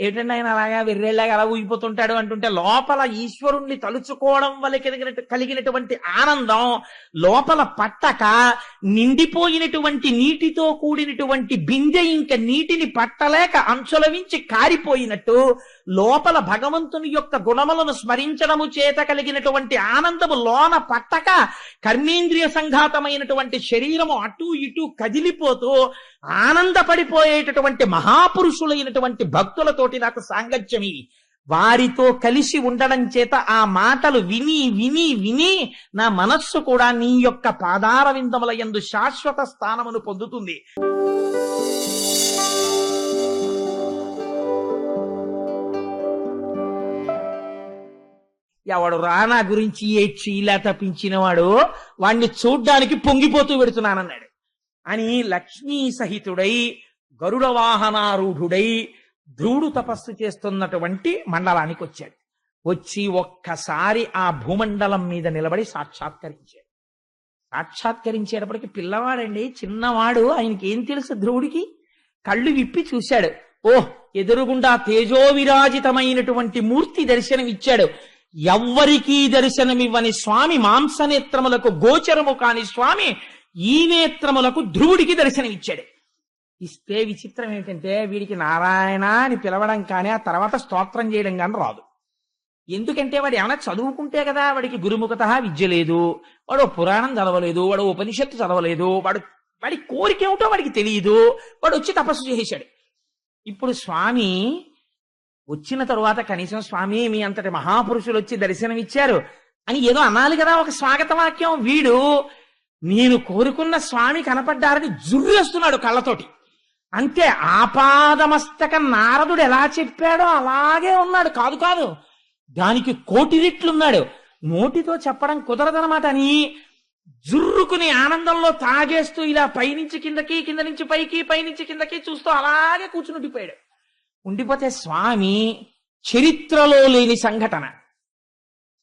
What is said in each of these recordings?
ఏంటంటే ఆయన అలాగా వెర్రేళ్ళగా అలా ఊగిపోతుంటాడు అంటుంటే లోపల ఈశ్వరుణ్ణి తలుచుకోవడం వల్ల కలిగిన కలిగినటువంటి ఆనందం లోపల పట్టక నిండిపోయినటువంటి నీటితో కూడినటువంటి బిందె ఇంకా నీటిని పట్టలేక అంచులవించి కారిపోయినట్టు లోపల భగవంతుని యొక్క గుణములను స్మరించడము చేత కలిగినటువంటి ఆనందము లోన పట్టక కర్మేంద్రియ సంఘాతమైనటువంటి శరీరము అటు ఇటు కదిలిపోతూ ఆనందపడిపోయేటటువంటి మహాపురుషులైనటువంటి భక్తులతోటి నాకు సాంగత్యమి వారితో కలిసి ఉండడం చేత ఆ మాటలు విని విని విని నా మనస్సు కూడా నీ యొక్క పాదార విందముల యందు శాశ్వత స్థానమును పొందుతుంది. ఎవడు రానా గురించి ఏడ్చి ఇలా తప్పించినవాడు వాణ్ణి చూడ్డానికి పొంగిపోతూ పెడుతున్నానన్నాడు. అని లక్ష్మీ సహితుడై గరుడ వాహనారూఢుడై ధ్రువుడు తపస్సు చేస్తున్నటువంటి మండలానికి వచ్చాడు. వచ్చి ఒక్కసారి ఆ భూమండలం మీద నిలబడి సాక్షాత్కరించాడు. సాక్షాత్కరించేటప్పటికి పిల్లవాడండి చిన్నవాడు ఆయనకి ఏం తెలుసు ధ్రువుడికి కళ్ళు విప్పి చూశాడు. ఓహ్ ఎదురుగుండా తేజోవిరాజితమైనటువంటి మూర్తి దర్శనమిచ్చాడు. ఎవ్వరికీ దర్శనమివ్వని స్వామి మాంసనేత్రములకు గోచరము కాని స్వామి ఈ నేత్రములకు ధ్రువుడికి దర్శనమిచ్చాడు. ఇస్తే విచిత్రం ఏంటంటే వీడికి నారాయణ అని పిలవడం కానీ ఆ తర్వాత స్తోత్రం చేయడం కానీ రాదు. ఎందుకంటే వాడు ఏమైనా చదువుకుంటే కదా వాడికి గురుముఖత విద్య లేదు వాడు పురాణం చదవలేదు వాడు ఉపనిషత్తు చదవలేదు వాడు వాడి కోరిక ఏమిటో వాడికి తెలియదు వాడు వచ్చి తపస్సు చేసేశాడు ఇప్పుడు స్వామి వచ్చిన తరువాత కనీసం స్వామి మీ అంతటి మహాపురుషులు వచ్చి దర్శనమిచ్చారు అని ఏదో అనాలి కదా ఒక స్వాగత వాక్యం. వీడు నేను కోరుకున్న స్వామి కనపడ్డారని జుర్రేస్తున్నాడు కళ్ళతోటి. అంతే ఆపాదమస్తక నారదుడు ఎలా చెప్పాడో అలాగే ఉన్నాడు. కాదు కాదు. దానికి కోటి రెట్లున్నాడు. నోటితో చెప్పడం కుదరదనమాట అని జుర్రుకుని ఆనందంలో తాగేస్తూ ఇలా పైనుంచి కిందకి కింద నుంచి పైకి పైనుంచి కిందకి చూస్తూ అలాగే కూర్చుని ఉండిపోయాడు. ఉండిపోతే స్వామి చరిత్రలో లేని సంఘటన.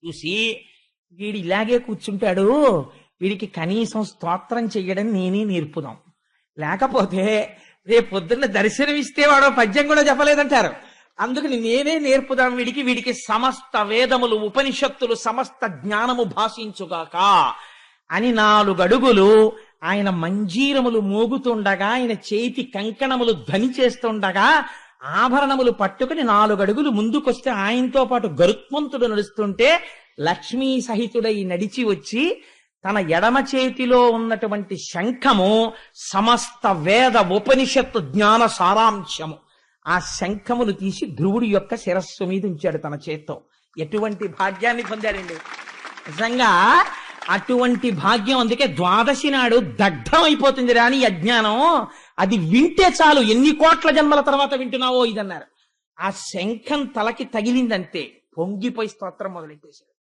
చూసి వీడు ఇలాగే కూర్చుంటాడు. వీడికి కనీసం స్తోత్రం చెయ్యడం నేనే నేర్పుదాం. లేకపోతే రేపు పొద్దున్న దర్శనమిస్తే వాడు పద్యం కూడా చెప్పలేదంటారు. అందుకని నేనే నేర్పుదాం వీడికి వీడికి సమస్త వేదములు ఉపనిషత్తులు సమస్త జ్ఞానము భాషించుగాక అని నాలుగు అడుగులు ఆయన మంజీరములు మోగుతుండగా ఆయన చేతి కంకణములు ధ్వని చేస్తుండగా ఆభరణములు పట్టుకుని నాలుగడుగులు ముందుకొస్తే ఆయనతో పాటు గరుత్మంతుడు నడుస్తుంటే లక్ష్మీ సహితుడై నడిచి వచ్చి తన ఎడమ చేతిలో ఉన్నటువంటి శంఖము సమస్త వేద ఉపనిషత్తు జ్ఞాన సారాంశము. ఆ శంఖమును తీసి ధ్రువుడి యొక్క శిరస్సు మీద ఉంచాడు తన చేత్తో. ఎటువంటి భాగ్యాన్ని పొందాడండి? నిజంగా అటువంటి భాగ్యం అందుకే ద్వాదశి నాడు దగ్ధం అయిపోతుంది రాని అజ్ఞానం. అది వింటే చాలు. ఎన్ని కోట్ల జన్మల తర్వాత వింటున్నావో ఇదన్నారు. ఆ శంఖం తలకి తగిలిందంతే పొంగిపోయి స్తోత్రం మొదలెట్టేశాడు.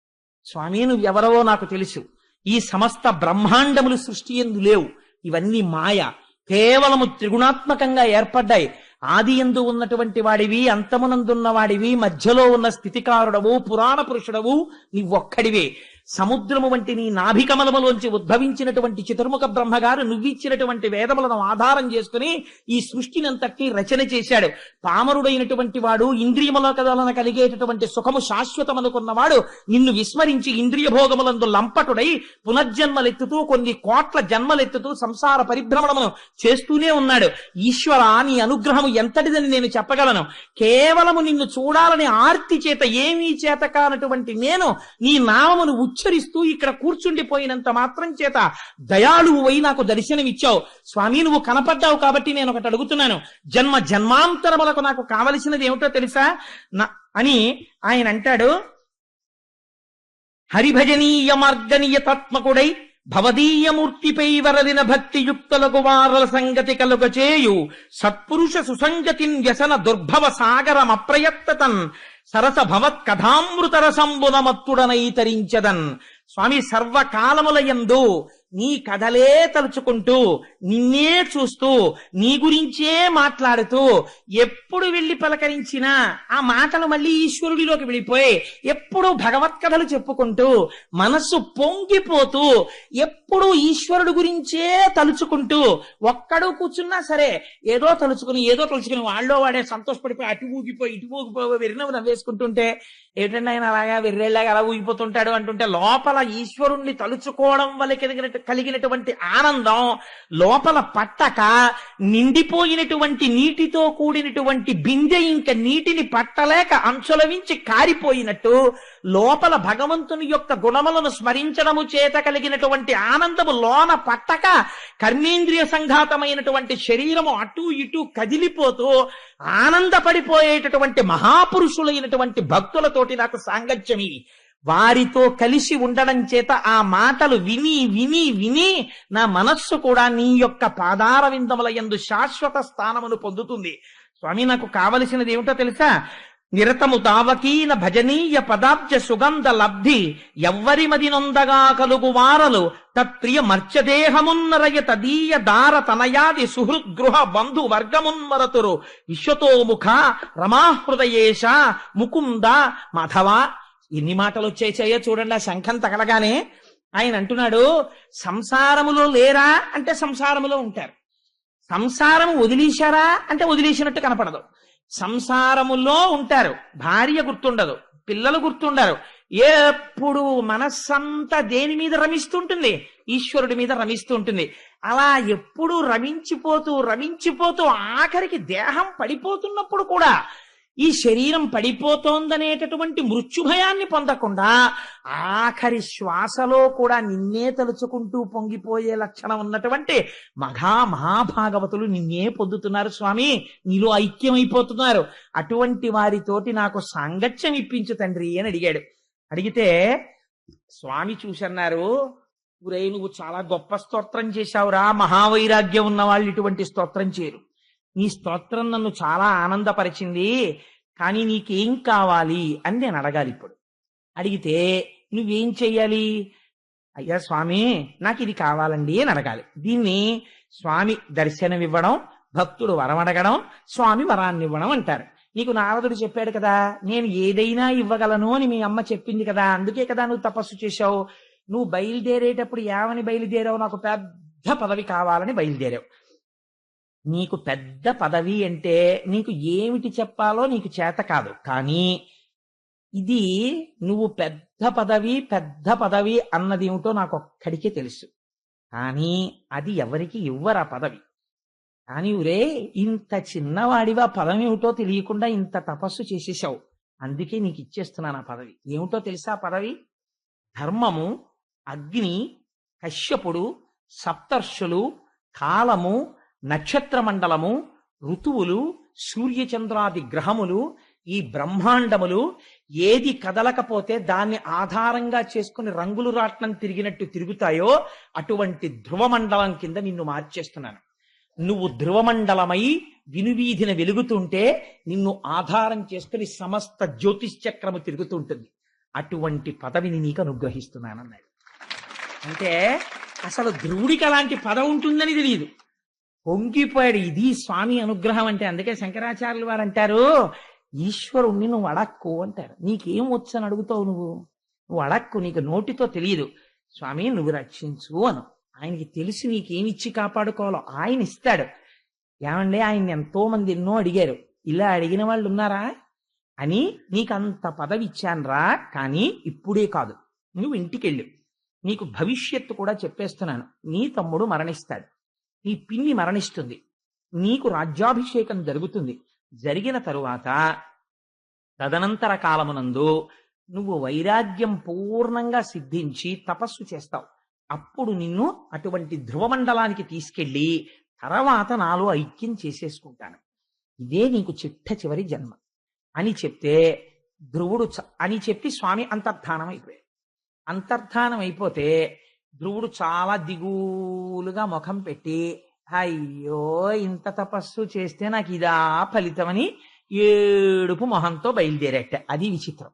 స్వామి నువ్వు ఎవరవో నాకు తెలుసు. ఈ సమస్త బ్రహ్మాండములు సృష్టి ఎందు లేవు. ఇవన్నీ మాయ. కేవలము త్రిగుణాత్మకంగా ఏర్పడ్డాయి. ఆది ఎందు ఉన్నటువంటి వాడివి అంతమునందున్న వాడివి మధ్యలో ఉన్న స్థితికారుడవు పురాణ పురుషుడవు నీవొక్కడివే. సముద్రము వంటి నీ నాభికమలములోంచి ఉద్భవించినటువంటి చతుర్ముఖ బ్రహ్మగారు నువ్విచ్చినటువంటి వేదములను ఆధారం చేసుకుని ఈ సృష్టినంతటి రచన చేశాడు. పామరుడైనటువంటి వాడు ఇంద్రియముల కదలన కలిగేటటువంటి సుఖము శాశ్వతమనుకున్నవాడు నిన్ను విస్మరించి ఇంద్రియ భోగములందు లంపటుడై పునర్జన్మలెత్తుతూ కొన్ని కోట్ల జన్మలెత్తుతూ సంసార పరిభ్రమణమును చేస్తూనే ఉన్నాడు. ఈశ్వర నీ అనుగ్రహము ఎంతటిదని నేను చెప్పగలను. కేవలము నిన్ను చూడాలని ఆర్తి చేత ఏమీ చేత కానటువంటి నేను నీ నామమును ఉచ్చరిస్తూ ఇక్కడ కూర్చుండిపోయినంత మాత్రం చేత దయాళువు నాకు దర్శనమిచ్చావు స్వామి నువ్వు కనపడ్డావు కాబట్టి నేను ఒకటి అడుగుతున్నాను. జన్మ జన్మాంతరములకు నాకు కావలసినది ఏమిటో తెలుసా? నా అని ఆయన అంటాడు. హరిభజనీయ మార్గనీయ తత్మకుడై భవదీయమూర్తిపై వరలిన భక్తియుక్తలకు వారల సంగతి కలుగ చేయు సత్పురుష సుసంగతిన్ వ్యసన దుర్భవ సాగరమప్రయత్తతన్ సరస భవత్ కథామృత రసంబునమత్తుడనై తరించదన్ స్వామి సర్వకాలముల యందు నీ కథలే తలుచుకుంటూ నిన్నే చూస్తూ నీ గురించే మాట్లాడుతూ ఎప్పుడు వెళ్ళి పలకరించినా ఆ మాటలు మళ్ళీ ఈశ్వరుడిలోకి వెళ్ళిపోయి ఎప్పుడు భగవత్ కథలు చెప్పుకుంటూ మనస్సు పొంగిపోతూ ఎప్పుడు ఈశ్వరుడు గురించే తలుచుకుంటూ ఒక్కడు కూర్చున్నా సరే ఏదో తలుచుకుని ఏదో తలుచుకుని వాళ్ళో వాడే సంతోషపడిపోయి అటు ఊగిపోయి ఇటు ఊగిపోయి వెరినవ్వు నవ్వేసుకుంటుంటే ఏంటంటే ఆయన అలాగా వెర్రేళ్ళగా అలా ఊగిపోతుంటాడు అంటుంటే లోపల ఈశ్వరుణ్ణి తలుచుకోవడం వల్ల కలిగినట్టు కలిగినటువంటి ఆనందం లోపల పట్టక నిండిపోయినటువంటి నీటితో కూడినటువంటి బిందె ఇంకా నీటిని పట్టలేక అంచులవించి కారిపోయినట్టు లోపల భగవంతుని యొక్క గుణములను స్మరించడము చేత కలిగినటువంటి ఆనందము లోన పట్టక కర్మేంద్రియ సంఘాతమైనటువంటి శరీరము అటు ఇటు కదిలిపోతూ ఆనందపడిపోయేటటువంటి మహాపురుషులైనటువంటి భక్తులతోటి నాకు సాంగత్యమి. వారితో కలిసి ఉండడం చేత ఆ మాటలు విని విని విని నా మనస్సు కూడా నీ యొక్క పాదార విందముల యందు శాశ్వత స్థానమును పొందుతుంది. స్వామి నాకు కావలసినది ఏమిటో తెలుసా? నిరతము తావకీన భజనీయ పదాబ్జ సుగంధ లబ్ధి ఎవ్వరి మది నొందగా కలుగు వారలు తత్ప్రియ మర్చదేహమున్నరయ తదీయ దార తనయాది సుహృద్గృహ బంధు వర్గమున్మరతురు విశ్వతోముఖ రమాహృదయేశ ముకుంద మాధవ ఎన్ని మాటలు వచ్చేసాయో చూడండి ఆ శంఖం తగలగానే ఆయన అంటున్నాడు సంసారములో లేరా అంటే సంసారములో ఉంటారు. సంసారం వదిలేశారా అంటే వదిలేసినట్టు కనపడదు. సంసారములో ఉంటారు భార్య గుర్తుండదు పిల్లలు గుర్తుండరు. ఎప్పుడు మనస్సంతా దేని మీద రమిస్తుంటుంది? ఈశ్వరుడి మీద రమిస్తుంటుంది. అలా ఎప్పుడు రమించిపోతూ రమించిపోతూ ఆఖరికి దేహం పడిపోతున్నప్పుడు కూడా ఈ శరీరం పడిపోతోందనేటటువంటి మృత్యుభయాన్ని పొందకుండా ఆఖరి శ్వాసలో కూడా నిన్నే తలుచుకుంటూ పొంగిపోయే లక్షణం ఉన్నటువంటి మహా మహాభాగవతులు నిన్నే పొందుతున్నారు స్వామి. నీలో ఐక్యమైపోతున్నారు. అటువంటి వారితోటి నాకు సాంగత్యం ఇప్పించు తండ్రి అని అడిగాడు. అడిగితే స్వామి చూసన్నారు గురై నువ్వు చాలా గొప్ప స్తోత్రం చేశావురా. మహావైరాగ్యం ఉన్న వాళ్ళు ఇటువంటి స్తోత్రం చేయరు. నీ స్తోత్రం నన్ను చాలా ఆనందపరిచింది కానీ నీకేం కావాలి అని నేను అడగాలి ఇప్పుడు. అడిగితే నువ్వేం చెయ్యాలి? అయ్యా స్వామి నాకు ఇది కావాలండి అని అడగాలి. దీన్ని స్వామి దర్శనం ఇవ్వడం భక్తుడు వరం అడగడం స్వామి వరాన్ని ఇవ్వడం అంటారు. నీకు నారదుడు చెప్పాడు కదా నేను ఏదైనా ఇవ్వగలను అని మీ అమ్మ చెప్పింది కదా అందుకే కదా నువ్వు తపస్సు చేశావు. నువ్వు బయలుదేరేటప్పుడు ఏమని బయలుదేరావు నాకు పెద్ద పదవి కావాలని బయలుదేరావు. నీకు పెద్ద పదవి అంటే నీకు ఏమిటి చెప్పాలో నీకు చేత కాదు. కానీ ఇది నువ్వు పెద్ద పదవి పెద్ద పదవి అన్నది ఏమిటో నాకు ఒక్కడికే తెలుసు. కానీ అది ఎవరికి ఇవ్వరు ఆ పదవి. కానీ ఊరే ఇంత చిన్నవాడివా పదం ఏమిటో తెలియకుండా ఇంత తపస్సు చేసేసావు అందుకే నీకు ఇచ్చేస్తున్నాను ఆ పదవి. ఏమిటో తెలుసా ఆ పదవి? ధర్మము అగ్ని కశ్యపుడు సప్తర్షులు కాలము నక్షత్ర మండలము ఋతువులు సూర్యచంద్రాది గ్రహములు ఈ బ్రహ్మాండములు ఏది కదలకపోతే దాన్ని ఆధారంగా చేసుకుని రంగులు రాట్నం తిరిగినట్టు తిరుగుతాయో అటువంటి ధ్రువమండలం కింద నిన్ను మార్చేస్తున్నాను. నువ్వు ధ్రువమండలమై వినువీధిన వెలుగుతుంటే నిన్ను ఆధారం చేసుకుని సమస్త జ్యోతిష్చక్రము తిరుగుతుంటుంది. అటువంటి పదవిని నీకు అనుగ్రహిస్తున్నానన్నాడు. అంటే అసలు ధ్రువుడికి అలాంటి పదవి ఉంటుందని తెలియదు. పొంగిపోయాడు. ఇది స్వామి అనుగ్రహం అంటే అందుకే శంకరాచార్యులు వారు అంటారు ఈశ్వరుణ్ణి నువ్వు అడక్కు అంటారు. నీకేం వచ్చు అని అడుగుతావు నువ్వు? నువ్వు అడక్కు నీకు నోటితో తెలియదు. స్వామి నువ్వు రక్షించు అను. ఆయనకి తెలిసి నీకేమిచ్చి కాపాడుకోవాలో ఆయన ఇస్తాడు. ఏమండి ఆయన ఎంతో మంది ఎన్నో అడిగారు. ఇలా అడిగిన వాళ్ళు ఉన్నారా? అని నీకు అంత పదవి ఇచ్చానురా కానీ ఇప్పుడే కాదు. నువ్వు ఇంటికెళ్ళు. నీకు భవిష్యత్తు కూడా చెప్పేస్తున్నాను. నీ తమ్ముడు మరణిస్తాడు. నీ పిన్ని మరణిస్తుంది. నీకు రాజ్యాభిషేకం జరుగుతుంది. జరిగిన తరువాత తదనంతర కాలమునందు నువ్వు వైరాగ్యం పూర్ణంగా సిద్ధించి తపస్సు చేస్తావు. అప్పుడు నిన్ను అటువంటి ధ్రువమండలానికి తీసుకెళ్ళి తర్వాత నాలో ఐక్యం చేసేసుకుంటాను. ఇదే నీకు చిట్ట చివరి జన్మ. అని చెప్తే ధ్రువుడు అని చెప్పి స్వామి అంతర్ధానం అయిపోయాడు అంతర్ధానం అయిపోతే ధ్రువుడు చాలా దిగులుగా ముఖం పెట్టి అయ్యో ఇంత తపస్సు చేస్తే నాకు ఇదా ఫలితమని ఏడుపు మొహంతో బయలుదేరట. అది విచిత్రం.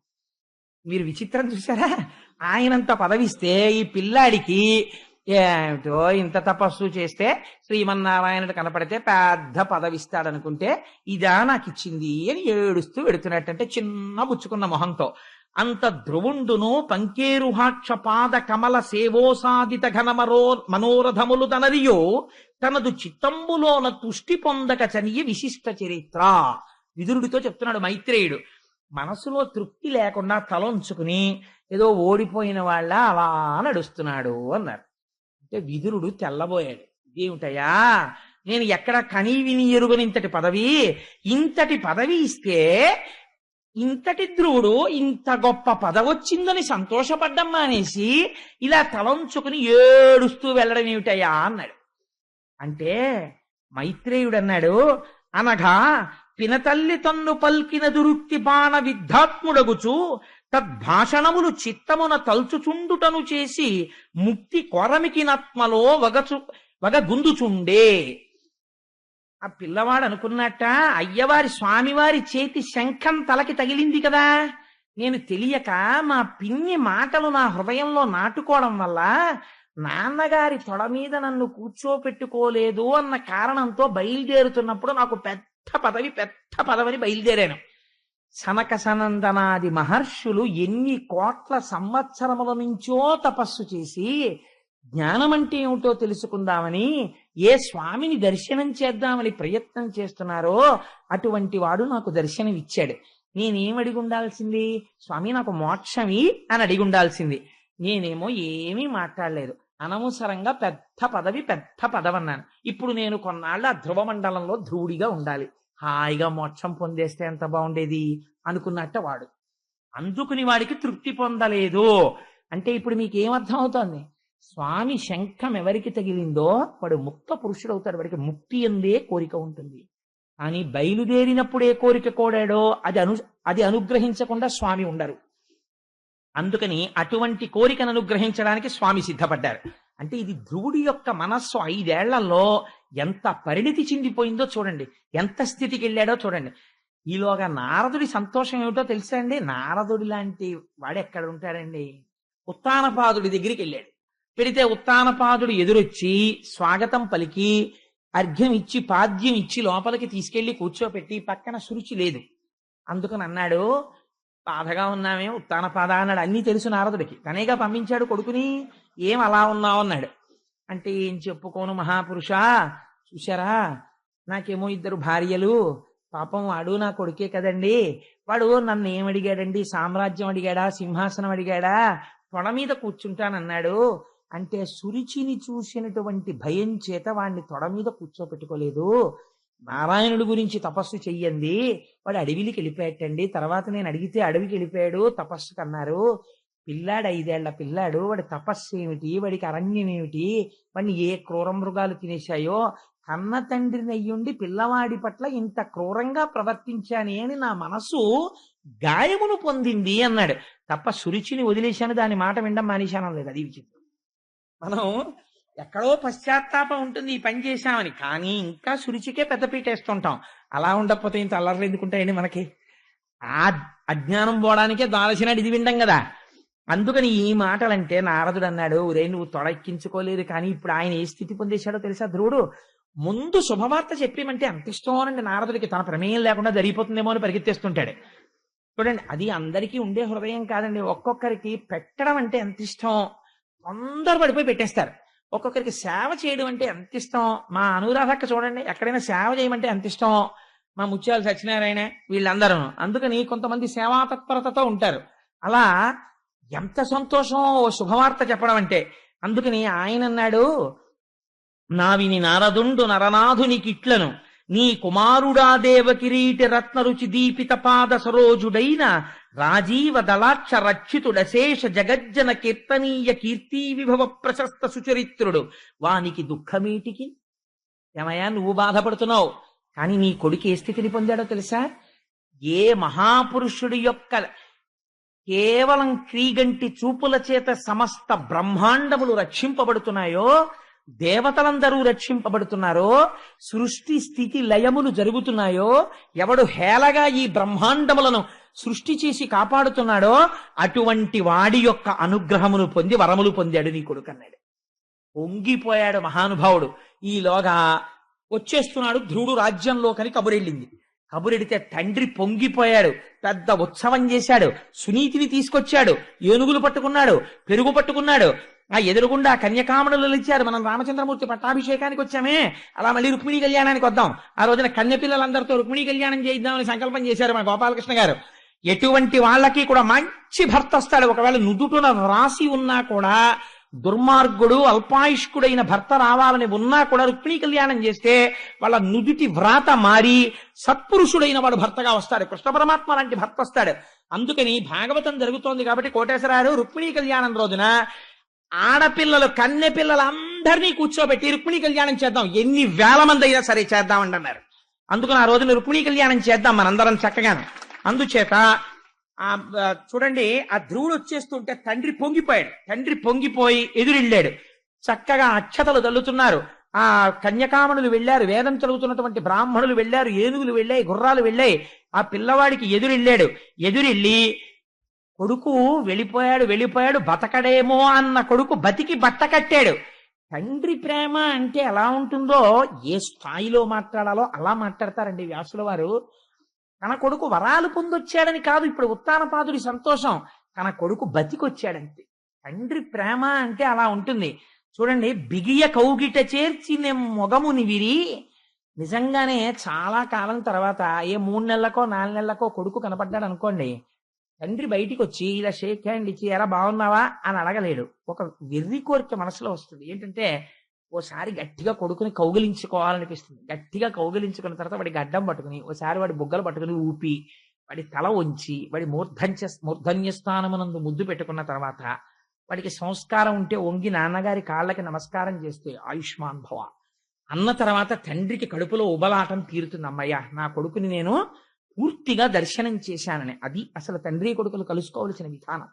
మీరు విచిత్రం చూసారా ఆయనంత పదవిస్తే ఈ పిల్లాడికి ఏమిటో ఇంత తపస్సు చేస్తే శ్రీమన్నారాయణుడు కనపడితే పెద్ద పదవిస్తాడనుకుంటే ఇదా నాకు ఇచ్చింది అని ఏడుస్తూ వెడుతున్నట్టంటే చిన్న బుచ్చుకున్న మొహంతో. అంత ధ్రువుండును పంకేరుహాక్ష పాద కమల సేవోసాదిత ఘనమరో మనోరథములు తనరియో తనదు చిత్తంబులోన తుష్టి పొందక చనియ విశిష్ట చరిత్ర. విదురుడితో చెప్తున్నాడు మైత్రేయుడు. మనసులో తృప్తి లేకుండా తలొంచుకుని ఏదో ఓడిపోయిన వాళ్ళ అలా నడుస్తున్నాడు అన్నారు. అంటే విదురుడు తెల్లబోయాడు. ఇదేమిటయా నేను ఎక్కడ కనీ విని ఎరుగని ఇంతటి పదవి? ఇంతటి పదవి ఇస్తే ఇంతటి ధ్రువుడు ఇంత గొప్ప పదవొచ్చిందని సంతోషపడ్డం మానేసి ఇలా తలంచుకుని ఏడుస్తూ వెళ్ళడం ఏమిటయ్యా అన్నాడు. అంటే మైత్రేయుడు అన్నాడు అనగా పినతల్లి తన్ను పల్కిన దురుక్తి బాణ విద్ధాత్ముడగుచు తద్భాషణములు చిత్తమున తలుచుచుండుటను చేసి ముక్తి కొరమికినత్మలో వగచు వగ గుందుచుండే ఆ పిల్లవాడు అనుకున్నట్ట అయ్యవారి స్వామివారి చేతి శంఖం తలకి తగిలింది కదా. నేను తెలియక మా పిన్ని మాటలు నా హృదయంలో నాటుకోవడం వల్ల నాన్నగారి తొడ మీద నన్ను కూర్చోపెట్టుకోలేదు అన్న కారణంతో బయలుదేరుతున్నప్పుడు నాకు పెద్ద పదవి పెద్ద పదవిని బయలుదేరాను. సనక సనందనాది మహర్షులు ఎన్ని కోట్ల సంవత్సరముల నుంచో తపస్సు చేసి జ్ఞానం అంటే ఏమిటో తెలుసుకుందామని ఏ స్వామిని దర్శనం చేద్దామని ప్రయత్నం చేస్తున్నారో అటువంటి వాడు నాకు దర్శనం ఇచ్చాడు నేనేం అడిగి ఉండాల్సింది స్వామి నాకు మోక్షమి అని అడిగి ఉండాల్సింది నేనేమో ఏమీ మాట్లాడలేదు. అనవసరంగా పెద్ద పదవి పెద్ద పదవి అన్నాను ఇప్పుడు నేను కొన్నాళ్ళు ఆ ధ్రువ మండలంలో ధ్రువుడిగా ఉండాలి. హాయిగా మోక్షం పొందేస్తే ఎంత బాగుండేది? అనుకున్నట్ట వాడు. అందుకుని వాడికి తృప్తి పొందలేదు. అంటే ఇప్పుడు మీకు ఏమర్థం అవుతోంది స్వామి శంఖం ఎవరికి తగిలిందో వాడు ముక్త పురుషుడు అవుతాడు వాడికి ముక్తి ఎందే కోరిక ఉంటుంది. అని బయలుదేరినప్పుడే కోరిక కోడాడో అది అను అది అనుగ్రహించకుండా స్వామి ఉండరు. అందుకని అటువంటి కోరికను అనుగ్రహించడానికి స్వామి సిద్ధపడ్డారు. అంటే ఇది ధ్రువుడి యొక్క మనస్సు ఐదేళ్ళలో ఎంత పరిణితి చెందిపోయిందో చూడండి. ఎంత స్థితికి వెళ్ళాడో చూడండి. ఈలోగా నారదుడి సంతోషం ఏమిటో తెలుసా అండి? నారదుడి లాంటి వాడు ఎక్కడ ఉంటాడండి? ఉత్తానపాదుడి దగ్గరికి వెళ్ళాడు. పెడితే ఉత్తానపాదుడు ఎదురొచ్చి స్వాగతం పలికి అర్ఘ్యం ఇచ్చి పాద్యం ఇచ్చి లోపలికి తీసుకెళ్ళి కూర్చోపెట్టి పక్కన శురుచి లేదు. అందుకని అన్నాడు బాధగా ఉన్నామే ఉత్తానపాద అన్నాడు. అన్నీ తెలుసు నారదుడికి. తనేగా పంపించాడు కొడుకుని? ఏం అలా ఉన్నావు? అన్నాడు. అంటే ఏం చెప్పుకోను మహాపురుష? చూశారా? నాకేమో ఇద్దరు భార్యలు. పాపం వాడు నా కొడుకే కదండి. వాడు నన్ను ఏం అడిగాడండి సామ్రాజ్యం అడిగాడా? సింహాసనం అడిగాడా? తొడ మీద కూర్చుంటానన్నాడు. అంటే సురుచిని చూసినటువంటి భయం చేత వాడిని తొడ మీద కూర్చోపెట్టుకోలేదు. నారాయణుడి గురించి తపస్సు చెయ్యండి. వాడు అడవికి వెళ్ళిపోయాటండి తర్వాత నేను అడిగితే అడవికి వెళ్ళిపోయాడు. తపస్సు కన్నారు. పిల్లాడు ఐదేళ్ళ పిల్లాడు. వాడి తపస్సు ఏమిటి? వాడికి అరణ్యం ఏమిటి? వాడిని ఏ క్రూర మృగాలు తినేశాయో? కన్న తండ్రిని అయ్యుండి పిల్లవాడి పట్ల ఇంత క్రూరంగా ప్రవర్తించానే అని నా మనసు గాయమును పొందింది అన్నాడు. తప్ప సురుచిని వదిలేశాను. దాని మాట వినడం మానేశాను లేదు. అది విచిత్రం. మనం ఎక్కడో పశ్చాత్తాపం ఉంటుంది ఈ పని చేశామని. కానీ ఇంకా సురుచికే పెద్దపీట వేస్తుంటాం అలా ఉండకపోతే ఇంత అల్లర్లు ఎందుకుంటాయండి మనకి? ఆ అజ్ఞానం పోవడానికే దాల్చినాడు ఇది విండం కదా. అందుకని ఈ మాటలంటే నారదుడు అన్నాడు ఒరే నువ్వు తొడక్కించుకోలేదు కానీ ఇప్పుడు ఆయన ఏ స్థితి పొందేశాడో తెలుసా ధ్రువుడు? ముందు శుభవార్త చెప్పేమంటే అంత ఇష్టమోనండి నారదుడికి. తన ప్రమేయం లేకుండా జరిగిపోతుందేమో అని పరిగెత్తేస్తుంటాడు. చూడండి అది అందరికీ ఉండే హృదయం కాదండి. ఒక్కొక్కరికి పెట్టడం అంటే ఎంత ఇష్టం? అందరూ పడిపోయి పెట్టేస్తారు. ఒక్కొక్కరికి సేవ చేయడం అంటే ఎంత ఇష్టం? మా అనురాధక్క చూడండి ఎక్కడైనా సేవ చేయమంటే ఎంత ఇష్టం? మా ముత్యాలు సత్యనారాయణ వీళ్ళందరూ. అందుకని కొంతమంది సేవా తత్పరతతో ఉంటారు. అలా ఎంత సంతోషం ఓ శుభవార్త చెప్పడం అంటే. అందుకని ఆయన అన్నాడు నావిని నారదుండు నరనాథునికిట్లను నీ కుమారుడా దేవ కిరీటి రత్న రుచి దీపిత పాద సరోజుడైన రాజీవ దళాక్ష రక్షితుడశేష జగజ్జన కీర్తనీయ కీర్తి విభవ ప్రశస్త సుచరిత్రుడు. వానికి దుఃఖమేటికి? ఏమయ్యా నువ్వు బాధపడుతున్నావు. కానీ నీ కొడుకు ఏ స్థితిని పొందాడో తెలుసా? ఏ మహాపురుషుడి యొక్క కేవలం క్రీగంటి చూపుల చేత సమస్త బ్రహ్మాండములు రక్షింపబడుతున్నాయో దేవతలందరూ రక్షింపబడుతున్నారో సృష్టి స్థితి లయములు జరుగుతున్నాయో ఎవడు హేళగా ఈ బ్రహ్మాండములను సృష్టి చేసి కాపాడుతున్నాడో అటువంటి వాడి యొక్క అనుగ్రహమును పొంది వరములు పొందాడు నీ కొడుకన్నాడు ఒంగిపోయాడు పొంగిపోయాడు మహానుభావుడు. ఈలోగా వచ్చేస్తున్నాడు ధ్రువుడు రాజ్యంలోకని కబురెళ్ళింది. కబురెడితే తండ్రి పొంగిపోయాడు పెద్ద ఉత్సవం చేశాడు సునీతిని తీసుకొచ్చాడు ఏనుగులు పట్టుకున్నాడు పెరుగు పట్టుకున్నాడు ఆ ఎదురుగుండా కన్యకామణులు ఇచ్చారు. మనం రామచంద్రమూర్తి పట్టాభిషేకానికి వచ్చామే. అలా మళ్ళీ రుక్మిణి కళ్యాణానికి వద్దాం. ఆ రోజున కన్య పిల్లలందరితో రుక్మిణి కళ్యాణం చేయిద్దామని సంకల్పం చేశారు మా గోపాలకృష్ణ గారు. ఎటువంటి వాళ్ళకి కూడా మంచి భర్త వస్తాడు. ఒకవేళ నుదుటున రాసి ఉన్నా కూడా దుర్మార్గుడు అల్పాయుష్కుడైన భర్త రావాలని ఉన్నా కూడా రుక్మిణి కళ్యాణం చేస్తే వాళ్ళ నుదుటి వ్రాత మారి సత్పురుషుడైన వాడు భర్తగా వస్తాడు. కృష్ణ పరమాత్మ లాంటి భర్త వస్తాడు. అందుకని భాగవతం జరుగుతోంది కాబట్టి కోటేశ్వరారు రుక్మిణి కళ్యాణం రోజున ఆడపిల్లలు కన్నె పిల్లలందరినీ కూర్చోబెట్టి రుక్మిణి కళ్యాణం చేద్దాం. ఎన్ని వేల మంది అయినా సరే చేద్దామండి అన్నారు. అందుకని ఆ రోజున రుక్మిణి కళ్యాణం చేద్దాం మనందరం చక్కగాను. అందుచేత ఆ ఆ, చూడండి ఆ ధ్రువుడు వచ్చేస్తుంటే తండ్రి పొంగిపోయాడు. తండ్రి పొంగిపోయి ఎదురెళ్ళాడు. చక్కగా అక్షతలు తల్లుతున్నారు ఆ కన్యకామణులు వెళ్ళారు వేదం చదువుతున్నటువంటి బ్రాహ్మణులు వెళ్ళారు ఏనుగులు వెళ్ళాయి గుర్రాలు వెళ్ళాయి. ఆ పిల్లవాడికి ఎదురెళ్ళాడు. ఎదురెళ్ళి కొడుకు వెళ్ళిపోయాడు వెళ్ళిపోయాడు బతకడేమో అన్న కొడుకు బతికి బట్ట కట్టాడు. తండ్రి ప్రేమ అంటే ఎలా ఉంటుందో ఏ స్థాయిలో మాట్లాడాలో అలా మాట్లాడతారండి వ్యాసుల వారు. తన కొడుకు వరాలు పొందొచ్చాడని కాదు ఇప్పుడు ఉత్తానపాదుడి సంతోషం. తన కొడుకు బతికొచ్చాడంతే. తండ్రి ప్రేమ అంటే అలా ఉంటుంది. చూడండి బిగియ కౌగిట చేర్చి నేను మొగముని విరి నిజంగానే చాలా కాలం తర్వాత ఏ మూడు నెలలకో నాలుగు నెలలకో కొడుకు కనపడ్డాడు అనుకోండి తండ్రి బయటికి వచ్చి ఇలా షేక్ హ్యాండ్ ఇచ్చి ఎలా బాగున్నావా? అని అడగలేడు. ఒక వెర్రి కోరిక మనసులో వస్తుంది. ఏంటంటే ఓసారి గట్టిగా కొడుకుని కౌగిలించుకోవాలనిపిస్తుంది. గట్టిగా కౌగిలించుకున్న తర్వాత వాడి గడ్డం పట్టుకుని ఓసారి వాడి బుగ్గలు పట్టుకుని ఊపి వాడి తల ఉంచి వాడి మూర్ధన్య మూర్ధన్య స్థానమునందు ముద్దు పెట్టుకున్న తర్వాత వాడికి సంస్కారం ఉంటే వంగి నాన్నగారి కాళ్ళకి నమస్కారం చేస్తే ఆయుష్మాన్ భవ. అన్న తర్వాత తండ్రికి కడుపులో ఉబలాటం తీరుతుంది. అమ్మయ్య నా కొడుకుని నేను పూర్తిగా దర్శనం చేశానని. అది అసలు తండ్రి కొడుకులు కలుసుకోవలసిన విధానం.